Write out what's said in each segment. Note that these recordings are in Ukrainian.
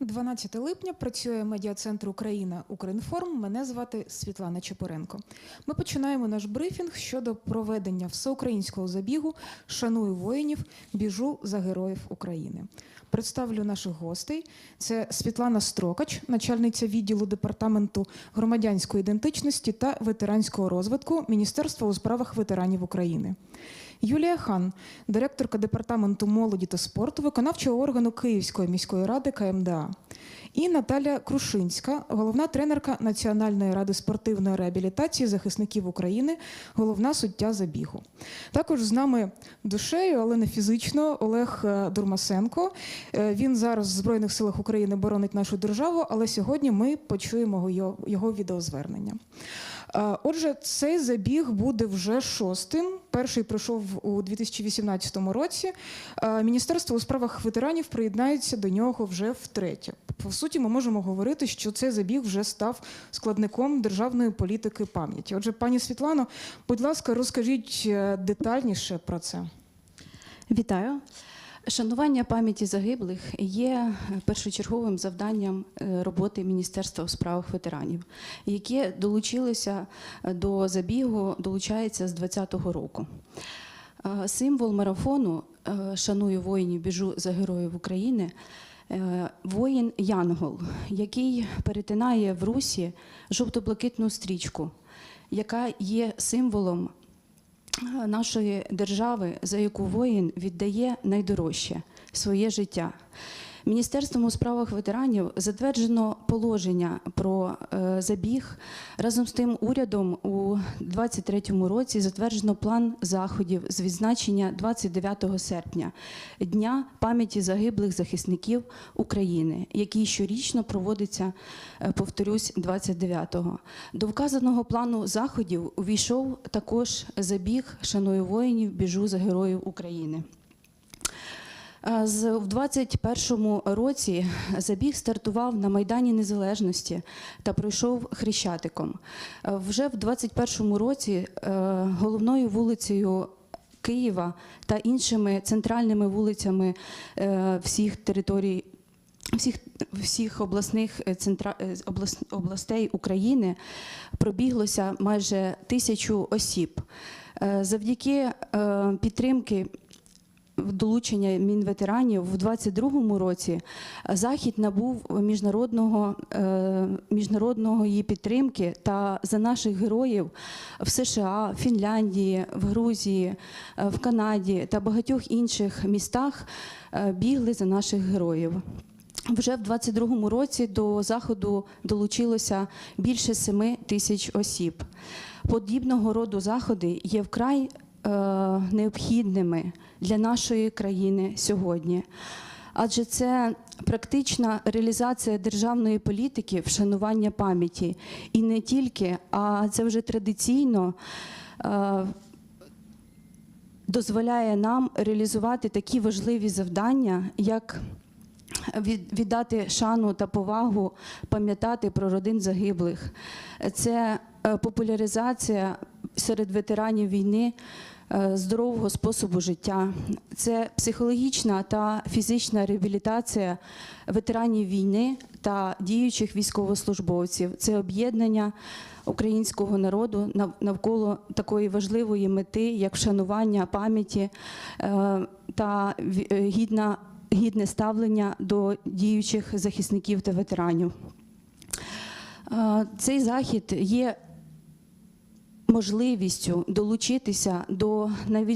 12 липня працює медіа-центр Україна Укрінформ. Мене звати Світлана Чепоренко. Ми починаємо наш брифінг щодо проведення всеукраїнського забігу Шаную воїнів, біжу за героїв України. Представлю наших гостей. Це Світлана Строкач, начальниця відділу департаменту громадянської ідентичності та ветеранського розвитку Міністерства у справах ветеранів України. Юлія Хан, директорка департаменту молоді та спорту, виконавчого органу Київської міської ради КМДА. І Наталя Крушинська, головна тренерка Національної ради спортивної реабілітації захисників України, головна суддя забігу. Також з нами душею, але не фізично, Олег е, Дурмасенко. Е, Він зараз в Збройних силах України боронить нашу державу, але сьогодні ми почуємо його, його відеозвернення. Отже, цей забіг буде вже шостим. Перший пройшов у 2018 році. Міністерство у справах ветеранів приєднається до нього вже втретє. По суті, ми можемо говорити, що цей забіг вже став складником державної політики пам'яті. Отже, пані Світлано, будь ласка, розкажіть е, детальніше про це. Вітаю. Шанування пам'яті загиблих є першочерговим завданням е, роботи Міністерства у справах ветеранів, яке долучилося е, до забігу, долучається з 2020 року. Е, Символ марафону е, Шаную воїнів, біжу за героїв України. е, Воїн Янгол, який перетинає в русі жовто-блакитну стрічку, яка є символом нашої держави, за яку воїн віддає найдорожче своє життя. Міністерством у справах ветеранів затверджено положення про е, забіг. Разом з тим, урядом у 2023 році затверджено план заходів з відзначення 29 серпня Дня пам'яті загиблих захисників України, який щорічно проводиться, е, повторюсь, 29-го. До вказаного плану заходів увійшов також забіг Шаную воїнів, біжу за героїв України. З- В 21-му році забіг стартував на Майдані Незалежності та пройшов Хрещатиком. Вже в 21-му році е, головною вулицею Києва та іншими центральними вулицями е, всіх територій. Всіх, всіх обласних е, центра, облас- областей України пробіглося майже тисячу осіб. Завдяки підтримки долучення мінветеранів в 22-му році захід набув міжнародного е, міжнародного її підтримки та за наших героїв в США, Фінляндії, в Грузії, е, в Канаді та багатьох інших містах е, бігли за наших героїв. Вже в 22-му році до заходу долучилося більше 7 тисяч осіб. Подібного роду заходи є вкрай е, необхідними для нашої країни сьогодні. Адже це практична реалізація державної політики вшанування пам'яті. І не тільки, а це вже традиційно е, дозволяє нам реалізувати такі важливі завдання, як віддати шану та повагу, пам'ятати про родин загиблих. Це е, популяризація серед ветеранів війни е, здорового способу життя. Це психологічна та фізична реабілітація ветеранів війни та діючих військовослужбовців. Це об'єднання українського народу навколо такої важливої мети, як вшанування пам'яті е, та е, гідна гідне ставлення до діючих захисників та ветеранів. Е, Цей захід є можливістю долучитися до,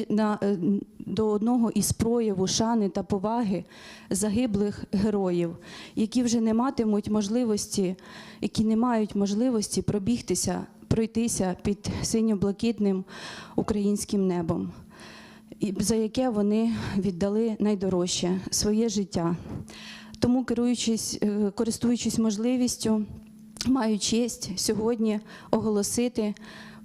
на, е, до одного із прояву шани та поваги загиблих героїв, які вже не матимуть можливості, які не мають можливості пробігтися, пройтися під синьо-блакитним українським небом за яке вони віддали найдорожче своє життя. Тому, керуючись, е, користуючись можливістю, маю честь сьогодні оголосити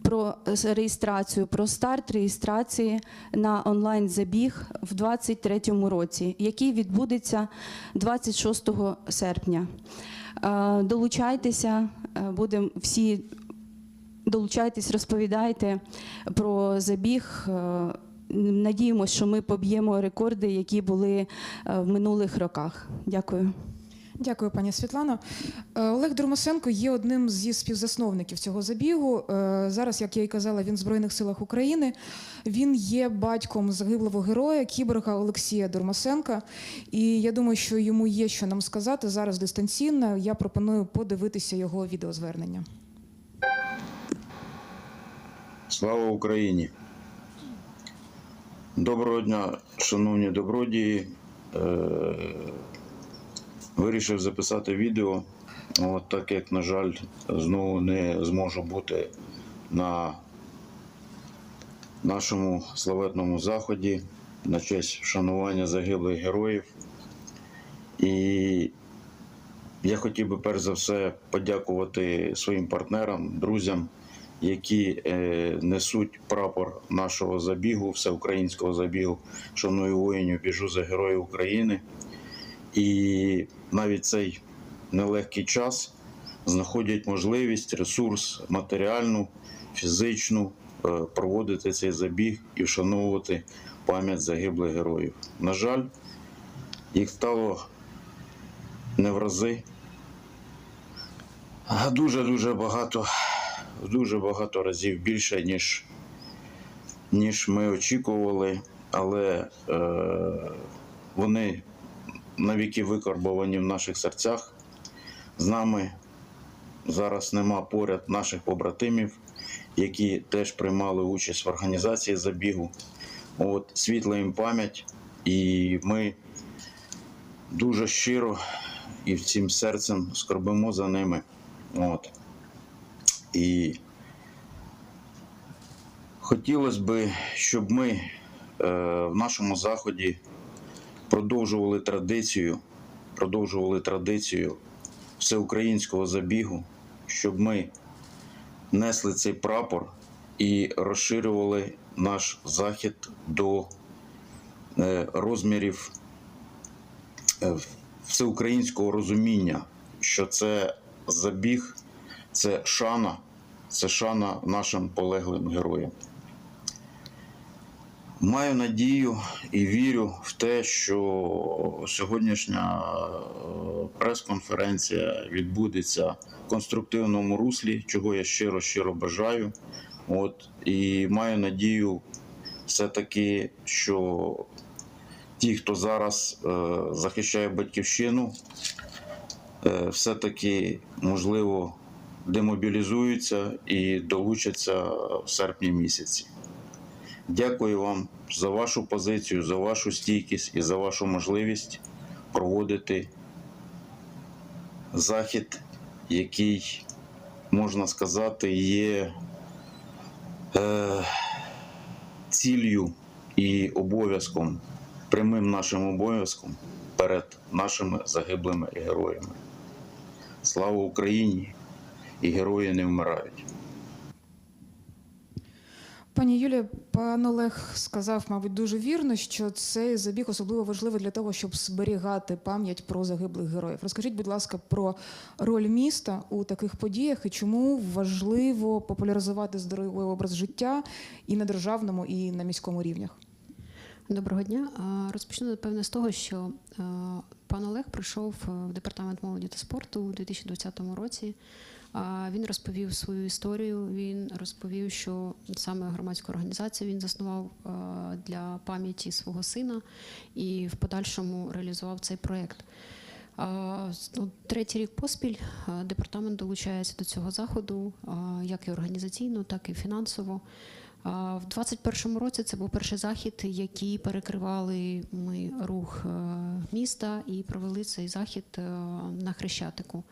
про реєстрацію, про старт реєстрації на онлайн-забіг в 2023 році, який відбудеться 26 серпня. Е, Долучайтеся, е, будемо всі долучайтесь, розповідайте про забіг. Е, Надіємося, що ми поб'ємо рекорди, які були в минулих роках. Дякую. Дякую, пані Світлано. Е, Олег Дурмасенко є одним зі співзасновників цього забігу. Е, Зараз, як я і казала, він в Збройних силах України. Він є батьком загиблого героя, кіборга Олексія Дурмасенка. І я думаю, що йому є що нам сказати зараз дистанційно. Я пропоную подивитися його відеозвернення. Слава Україні! Доброго дня, шановні добродії. Вирішив записати відео, от так як, на жаль, знову не зможу бути на нашому славетному заході на честь вшанування загиблих героїв. І я хотів би перш за все подякувати своїм партнерам, друзям, які е, несуть прапор нашого забігу, всеукраїнського забігу, шаную воїнів, біжу за героїв України. І навіть цей нелегкий час знаходять можливість, ресурс матеріальну, фізичну е, проводити цей забіг і вшановувати пам'ять загиблих героїв. На жаль, їх стало не в рази, дуже-дуже багато, дуже багато разів більше, ніж, ніж ми очікували, але е, вони навіки викарбовані в наших серцях. З нами зараз нема поряд наших побратимів, які теж приймали участь в організації забігу. От, світла їм пам'ять, і ми дуже щиро і всім серцем скорбимо за ними. От. І хотілося б, щоб ми е, в нашому заході продовжували традицію, продовжували традицію всеукраїнського забігу, щоб ми несли цей прапор і розширювали наш захід до е, розмірів е, всеукраїнського розуміння, що це забіг, це шана, це шана нашим полеглим героям. Маю надію і вірю в те, що сьогоднішня е, прес-конференція відбудеться в конструктивному руслі, чого я щиро щиро бажаю. От і маю надію, все-таки, що ті, хто зараз е, захищає батьківщину, е, все-таки можливо демобілізуються і долучаться в серпні місяці. Дякую вам за вашу позицію, за вашу стійкість і за вашу можливість проводити захід, який, можна сказати, є е, ціллю і обов'язком, прямим нашим обов'язком перед нашими загиблими героями. Слава Україні! І герої не вмирають. Пані Юлія, пан Олег сказав, мабуть, дуже вірно, що цей забіг особливо важливий для того, щоб зберігати пам'ять про загиблих героїв. Розкажіть, будь ласка, про роль міста у таких подіях і чому важливо популяризувати здоровий образ життя і на державному, і на міському рівнях. Доброго дня. Розпочну напевне з того, що пан Олег прийшов в департамент молоді та спорту у 2020 році. Він розповів свою історію. Він розповів, що саме громадську організацію він заснував для пам'яті свого сина і в подальшому реалізував цей з- ну, Третій рік поспіль департамент долучається до цього заходу, як і організаційно, так і фінансово. В 21-му році це був перший захід, який перекривали ми рух е, міста і провели цей захід е, на Хрещатику.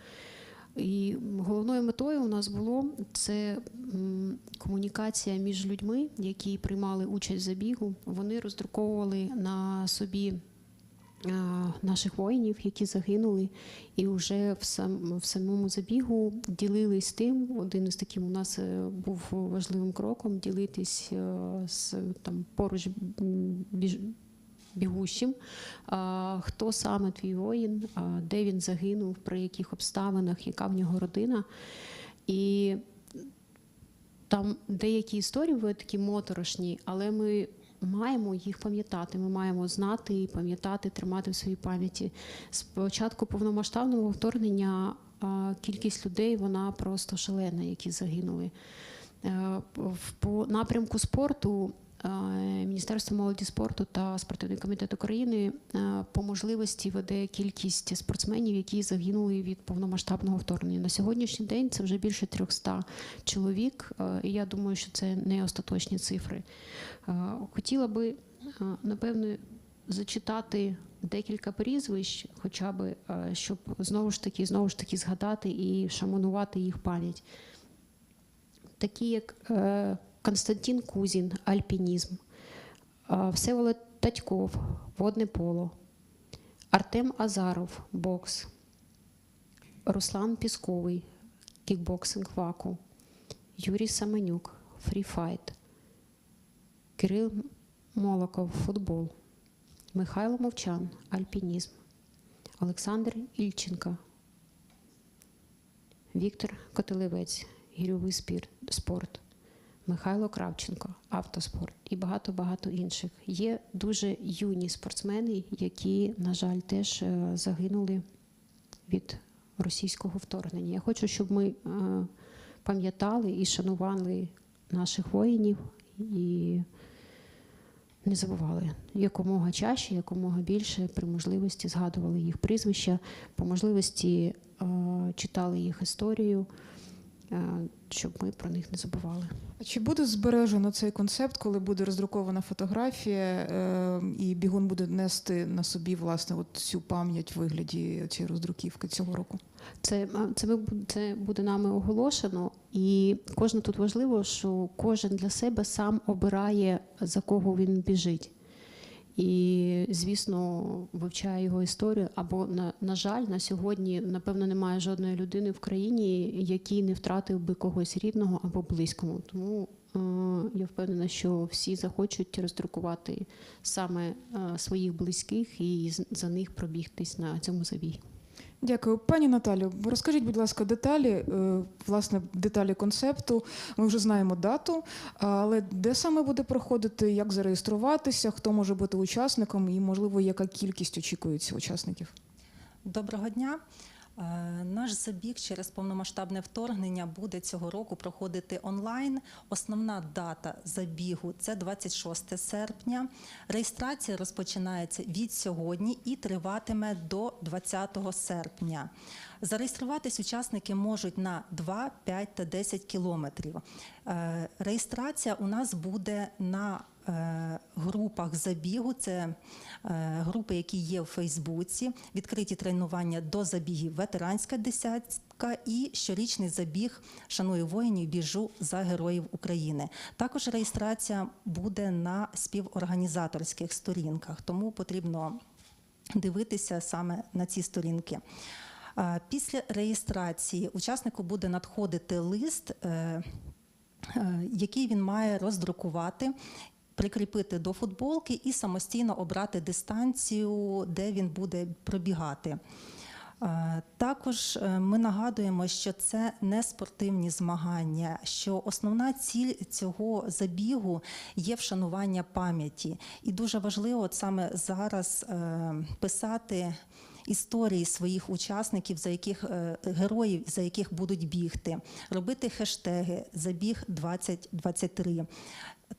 І головною метою у нас було це комунікація між людьми, які приймали участь в забігу. Вони роздруковували на собі наших воїнів, які загинули, і вже в, сам, в самому забігу ділились тим. Один із таких у нас е, був важливим кроком ділитись е, з там поруч біж, бігущим, хто саме твій воїн, де він загинув, при яких обставинах, яка в нього родина. І там деякі історії були такі моторошні, але ми маємо їх пам'ятати. Ми маємо знати і пам'ятати, тримати в своїй пам'яті. З початку повномасштабного вторгнення кількість людей вона просто шалена, які загинули. Е, По напрямку спорту Міністерство молоді спорту та спортивний комітет України е, по можливості веде кількість спортсменів, які загинули від повномасштабного вторгнення. На сьогоднішній день це вже більше 300 чоловік, е, і я думаю, що це не остаточні цифри. Е, Хотіла би, е, напевно, зачитати декілька прізвищ, хоча б, е, щоб знову ж таки, знову ж таки згадати і шаманувати їх пам'ять такі як е, Константин Кузін, альпінізм, Всеволод Татьков, водне поло, Артем Азаров, бокс, Руслан Пісковий, кікбоксинг ваку, Юрій Саменюк, фріфайт, Кирил Молоков, футбол, Михайло Мовчан, альпінізм, Олександр Ільченко, Віктор Котелевець, гірьовий спорт, Михайло Кравченко, автоспорт і багато-багато інших. Є дуже юні спортсмени, які, на жаль, теж е, загинули від російського вторгнення. Я хочу, щоб ми е, пам'ятали і шанували наших воїнів і не забували якомога чаще, якомога більше при можливості згадували їх прізвища, по можливості е, читали їх історію, щоб ми про них не забували. А чи буде збережено цей концепт, коли буде роздрукована фотографія, е, і бігун буде нести на собі власне от цю пам'ять в вигляді цієї роздруківки цього року? Це, це, ми, це буде нами оголошено, і кожен тут важливо, що кожен для себе сам обирає, за кого він біжить. І, звісно, вивчає його історію. Або, на, на жаль, на сьогодні, напевно, немає жодної людини в країні, який не втратив би когось рідного або близькому. Тому е, я впевнена, що всі захочуть роздрукувати саме е, своїх близьких і за них пробігтись на цьому забігі. Дякую, пані Наталю. Розкажіть, будь ласка, деталі, е, власне, деталі концепту. Ми вже знаємо дату, але де саме буде проходити, як зареєструватися, хто може бути учасником, і можливо, яка кількість очікується учасників? Доброго дня. Е, Наш забіг через повномасштабне вторгнення буде цього року проходити онлайн. Основна дата забігу це 26 серпня. Реєстрація розпочинається від сьогодні і триватиме до 20 серпня. Зареєструватись учасники можуть на 2, 5 та 10 кілометрів. Е, Реєстрація у нас буде на групах забігу. Це е, групи, які є в Фейсбуці, відкриті тренування до забігів ветеранська десятка і щорічний забіг Шаную воїнів, біжу за героїв України. Також реєстрація буде на співорганізаторських сторінках, тому потрібно дивитися саме на ці сторінки. Е, Після реєстрації учаснику буде надходити лист, е, е, який він має роздрукувати. Прикріпити до футболки і самостійно обрати дистанцію, де він буде пробігати. Е, Також е, ми нагадуємо, що це не спортивні змагання, що основна ціль цього забігу є вшанування пам'яті. І дуже важливо саме зараз е, писати історії своїх учасників, за яких героїв, за яких будуть бігти, робити хештеги Забіг 2023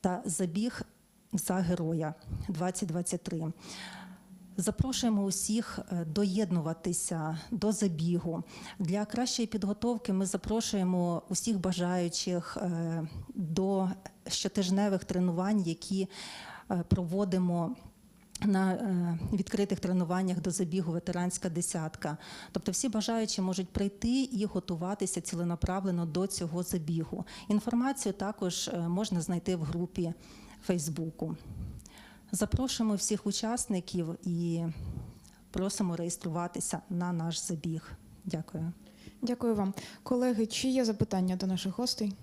та Забіг за героя 2023. Запрошуємо усіх е, доєднуватися до забігу. Для кращої підготовки ми запрошуємо усіх бажаючих е, до щотижневих тренувань, які е, проводимо. На е, відкритих тренуваннях до забігу ветеранська десятка. Тобто всі бажаючі можуть прийти і готуватися ціленаправлено до цього забігу. Інформацію також е, можна знайти в групі Фейсбуку. Запрошуємо всіх учасників і просимо реєструватися на наш забіг. Дякую. Дякую вам, колеги. Чи є запитання до наших гостей?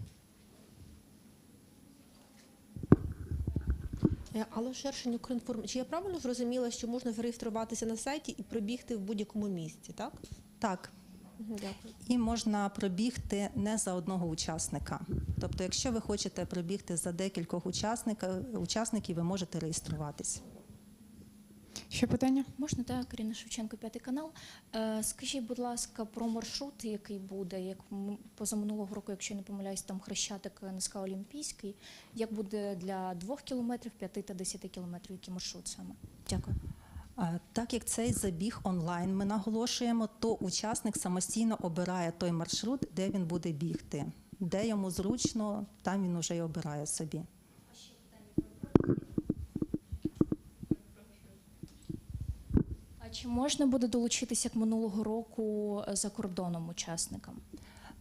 Е, Алло, Шершень, Укрінформ. Чи я правильно зрозуміла, що можна зареєструватися на сайті і пробігти в будь-якому місці, так? Так. Дякую. І можна пробігти не за одного учасника. Тобто, якщо ви хочете пробігти за декількох учасників, ви можете реєструватись. Ще питання? Можна так, Ірина Шевченко, п'ятий канал. Е, скажіть, будь ласка, про маршрут, який буде, як позаминулого року, якщо не помиляюсь, там Хрещатик НСК Олімпійський. Як буде для двох кілометрів, п'яти та десяти кілометрів, який маршрут саме? Дякую. Е, Так як цей забіг онлайн ми наголошуємо, то учасник самостійно обирає той маршрут, де він буде бігти. Де йому зручно, там він уже й обирає собі. А чи можна буде долучитися як минулого року е, за кордоном учасникам?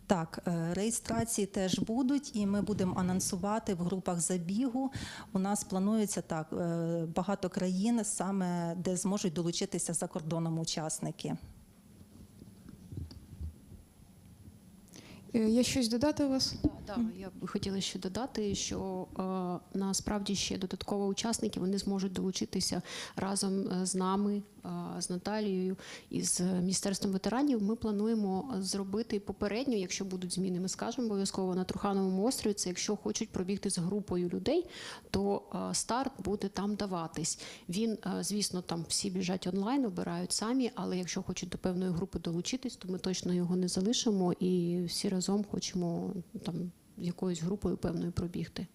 Так, е, реєстрації теж будуть, і ми будемо анонсувати в групах забігу. У нас планується так е, багато країн, саме де зможуть долучитися за кордоном учасники. Є щось додати у вас? Так, так, я б хотіла ще додати, що е, насправді ще додатково учасники вони зможуть долучитися разом з нами, з Наталією і з міністерством ветеранів. Ми плануємо зробити попередньо, якщо будуть зміни, ми скажемо обов'язково на Трухановому острові. Це якщо хочуть пробігти з групою людей, то старт буде там даватись. Він, звісно, там всі біжать онлайн, обирають самі, але якщо хочуть до певної групи долучитись, то ми точно його не залишимо і всі разом хочемо там якоюсь групою певною пробігти.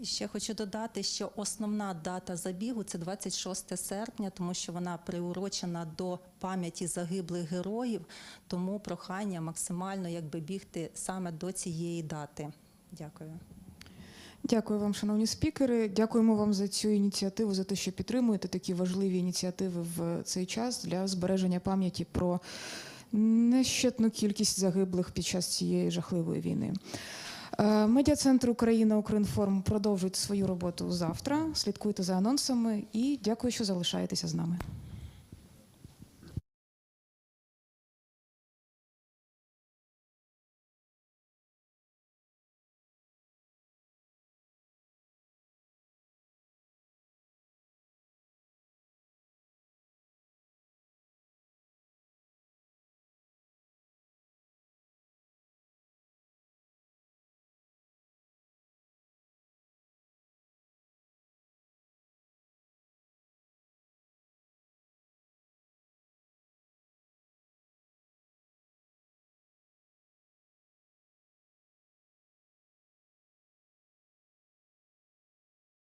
І ще хочу додати, що основна дата забігу це 26 серпня, тому що вона приурочена до пам'яті загиблих героїв. Тому прохання максимально якби бігти саме до цієї дати. Дякую. Дякую вам, шановні спікери. Дякуємо вам за цю ініціативу, за те, що підтримуєте такі важливі ініціативи в цей час для збереження пам'яті про нещетну кількість загиблих під час цієї жахливої війни. Е, Медіа-центр Україна Укрінформ продовжить свою роботу завтра. Слідкуйте за анонсами і дякую, що залишаєтеся з нами.